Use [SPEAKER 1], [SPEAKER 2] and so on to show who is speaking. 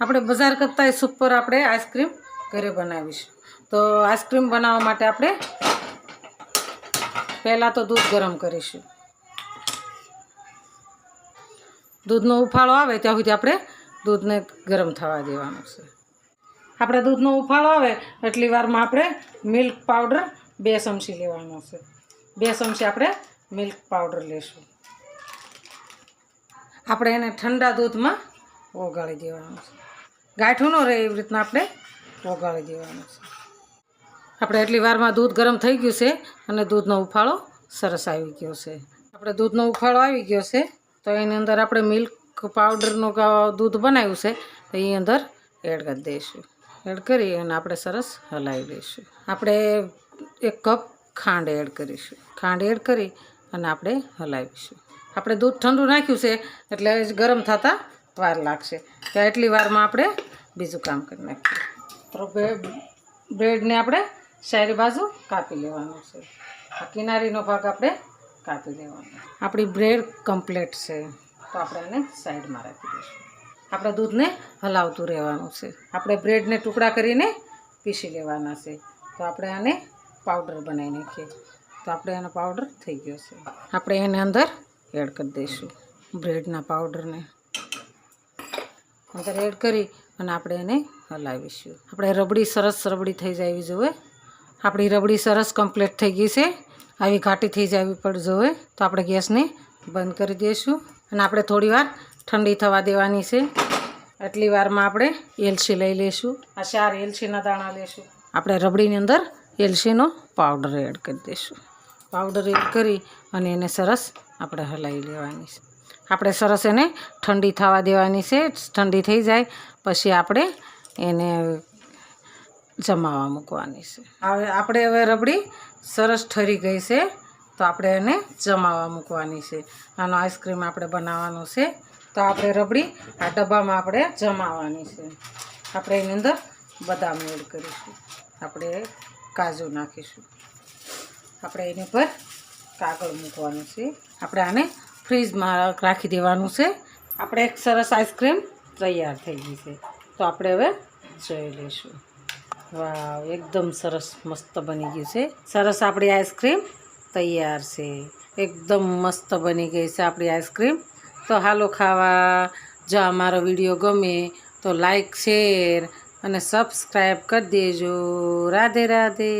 [SPEAKER 1] આપણે બજાર કરતાં સુપર આપણે આઈસ્ક્રીમ ઘરે બનાવીશું. તો આઈસ્ક્રીમ બનાવવા માટે આપણે પહેલાં તો દૂધ ગરમ કરીશું. દૂધનો ઉફાળો આવે ત્યાં સુધી આપણે દૂધને ગરમ થવા દેવાનું છે. આપણે દૂધનો ઉફાળો આવે એટલી વારમાં આપણે મિલ્ક પાવડર બે ચમચી લેવાનો છે. બે ચમચી આપણે મિલ્ક પાવડર લેશું. આપણે એને ઠંડા દૂધમાં ઓગાળી દેવાનું છે. ગાંઠું ન રહે એવી રીતના આપણે ઓગાળી દેવાનું છે. આપણે એટલી વારમાં દૂધ ગરમ થઈ ગયું છે અને દૂધનો ઉફાળો સરસ આવી ગયો છે. આપણે દૂધનો ઉફાળો આવી ગયો છે તો એની અંદર આપણે મિલ્ક પાવડરનું દૂધ બનાવ્યું છે તો એ અંદર એડ કરી દઈશું. એડ કરી અને આપણે સરસ હલાવી દઈશું. આપણે એક કપ ખાંડ એડ કરીશું. ખાંડ એડ કરી અને આપણે હલાવીશું. આપણે દૂધ ઠંડુ નાખ્યું છે એટલે ગરમ થતાં વાર લાગશે. તો એટલી વારમાં આપણે બીજું કામ કરી નાખીએ. તો બ્રે- બ્રેડને આપણે સારી બાજુ કાપી લેવાનું છે. આ કિનારીનો ભાગ આપણે કાપી લેવાનો આપણી બ્રેડ કમ્પ્લીટ છે. તો આપણે એને સાઈડમાં રાખી દઈશું. આપણે દૂધને હલાવતું રહેવાનું છે. આપણે બ્રેડને ટુકડા કરીને પીસી લેવાના છે. તો આપણે આને પાવડર બનાવી નાખીએ. તો આપણે એનો પાવડર થઈ ગયો છે. આપણે એને અંદર એડ કરી દઈશું. બ્રેડના પાવડરને. અંદર એડ કરી અને આપણે એને હલાવીશું. આપણે રબડી સરસ રબડી થઈ જવી જોઈએ આપણી રબડી સરસ કમ્પ્લીટ થઈ ગઈ છે. આવી ઘાટી થઈ જવી પણ જોઈએ તો આપણે ગેસને બંધ કરી દઈશું અને આપણે થોડી વાર ઠંડી થવા દેવાની છે. આટલી વારમાં આપણે એલચી લઈ લઈશું આ ચાર એલચીના દાણા લઈશું આપણે રબડીની અંદર એલચીનો પાવડર એડ કરી દઈશું પાવડર એડ કરી અને એને સરસ આપણે હલાવી લેવાની છે. આપણે સરસ એને ઠંડી થવા દેવાની છે, ઠંડી થઈ જાય, પછી આપણે એને જમાવા મૂકવાની છે. હવે આપણે હવે રબડી સરસ ઠરી ગઈ છે, તો આપણે એને જમાવા મૂકવાની છે. આનો આઈસ્ક્રીમ આપણે બનાવવાનો છે, તો આપણે રબડી આ ડબ્બામાં આપણે જમાવાની છે. આપણે એની અંદર બદામ એડ કરીશું. આપણે કાજુ નાખીશું. આપણે એની પર કાગળ મૂકવાનું છે. આપણે આને ફ્રીજમાં રાખી દેવાનું છે. આપણે એક સરસ આઈસ્ક્રીમ તૈયાર થઈ ગઈ છે. તો આપણે હવે જોઈ લઈશું. વાવ, એકદમ સરસ મસ્ત બની ગયું છે. સરસ આપણી આઈસ્ક્રીમ તૈયાર છે. એકદમ મસ્ત બની ગઈ છે આપણી આઈસ્ક્રીમ. તો હાલો ખાવા. જો અમારો વીડિયો ગમે તો લાઈક, શેર અને સબસ્ક્રાઈબ કરી દેજો. રાધે રાધે.